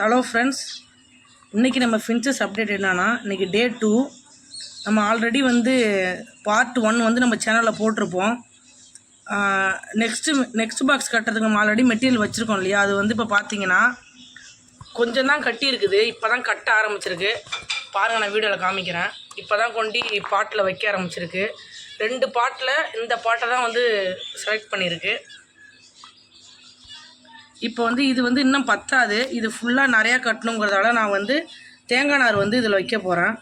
Hello friends இன்றைக்கி நம்ம finches update என்னன்னா இன்றைக்கி டே டூ நம்ம ஆல்ரெடி வந்து பார்ட் ஒன் வந்து நம்ம சேனலில் போட்டிருப்போம். நெக்ஸ்ட்டு நெக்ஸ்ட் பாக்ஸ் கட்டுறதுக்கு நம்ம ஆல்ரெடி மெட்டீரியல் வச்சுருக்கோம் இல்லையா? அது வந்து இப்போ பார்த்தீங்கன்னா கொஞ்சம் தான் கட்டி இருக்குது. இப்போ தான் கட்ட ஆரம்பிச்சிருக்கு. பாருங்கள் நான் வீடியோவில் காமிக்கிறேன். இப்போ தான் கொண்டு பாட்டில் வைக்க ஆரம்பிச்சிருக்கு. ரெண்டு பாட்டில் இந்த பாட்டை தான் வந்து செலக்ட் பண்ணியிருக்கு. இப்போ வந்து இது வந்து இன்னும் பத்தாது. இது ஃபுல்லாக நிறையா கட்டணுங்கிறதால நான் வந்து தேங்காய் நார் வந்து இதில் வைக்க போகிறேன்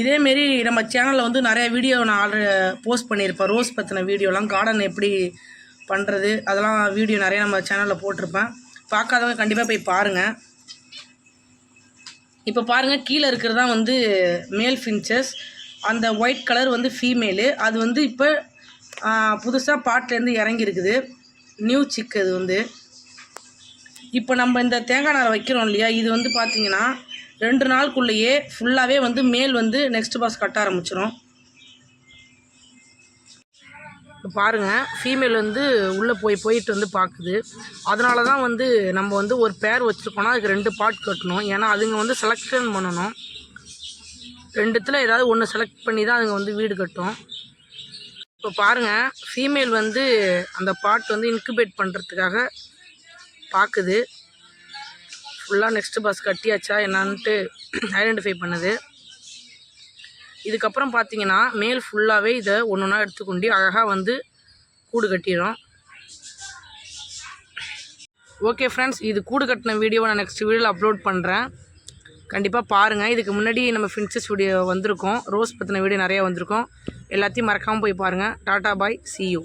இதேமாரி நம்ம சேனலில் வந்து நிறைய வீடியோ நான் ஆல்ரெடி போஸ்ட் பண்ணியிருப்பேன். ரோஸ் பற்றின வீடியோலாம் கார்டன் எப்படி பண்ணுறது அதெல்லாம் வீடியோ நிறையா நம்ம சேனலில் போட்டிருப்பேன். பார்க்காதவங்க கண்டிப்பாக போய் பாருங்கள் இப்போ பாருங்கள் கீழே இருக்கிறது தான் வந்து மேல் ஃபின்ச்சஸ் அந்த ஒயிட் கலர் வந்து ஃபீமேலு அது வந்து இப்போ புதுசாக பாட்டிலேருந்து இறங்கியிருக்குது. நியூ சிக் அது வந்து. இப்போ நம்ம இந்த தேங்காய் நாரை வைக்கிறோம் இல்லையா? இது வந்து பார்த்திங்கன்னா ரெண்டு நாளுக்குள்ளேயே ஃபுல்லாகவே வந்து மேல் வந்து நெக்ஸ்ட் பாஸ் கட்ட ஆரம்பிச்சிடும் இப்போ பாருங்கள் ஃபீமேல் வந்து உள்ளே போய் போயிட்டு வந்து பார்க்குது அதனால தான் வந்து நம்ம வந்து ஒரு பேர் வச்சுருக்கோன்னா அதுக்கு ரெண்டு பார்ட் கட்டணும். ஏன்னா அதுங்க வந்து செலெக்ஷன் பண்ணணும். ரெண்டுத்தில் ஏதாவது ஒன்று செலக்ட் பண்ணி தான் அதுங்க வந்து வீடு கட்டும். இப்போ பாருங்கள் ஃபீமேல் வந்து அந்த பாட் வந்து இன்குபேட் பண்ணுறதுக்காக பார்க்குது ஃபுல்லாக நெக்ஸ்ட்டு பஸ் கட்டியாச்சா என்னான்ட்டு ஐடென்டிஃபை பண்ணுது. இதுக்கப்புறம் பார்த்தீங்கன்னா மேல் ஃபுல்லாகவே இதை ஒன்று ஒன்றா எடுத்துக்கொண்டு அழகாக வந்து கூடு கட்டிடும் ஓகே ஃப்ரெண்ட்ஸ் இது கூடு கட்டின வீடியோவை நான் நெக்ஸ்ட் வீடியோவில் அப்லோட் பண்ணுறேன் கண்டிப்பாக பாருங்கள் இதுக்கு முன்னாடி நம்ம ஃபின்சஸ் வீடியோ வந்திருக்கோம். ரோஸ் பற்றின வீடியோ நிறையா வந்திருக்கோம். எல்லாத்தையும் மறக்காமல் போய் பாருங்கள் டாட்டா பாய் சி யூ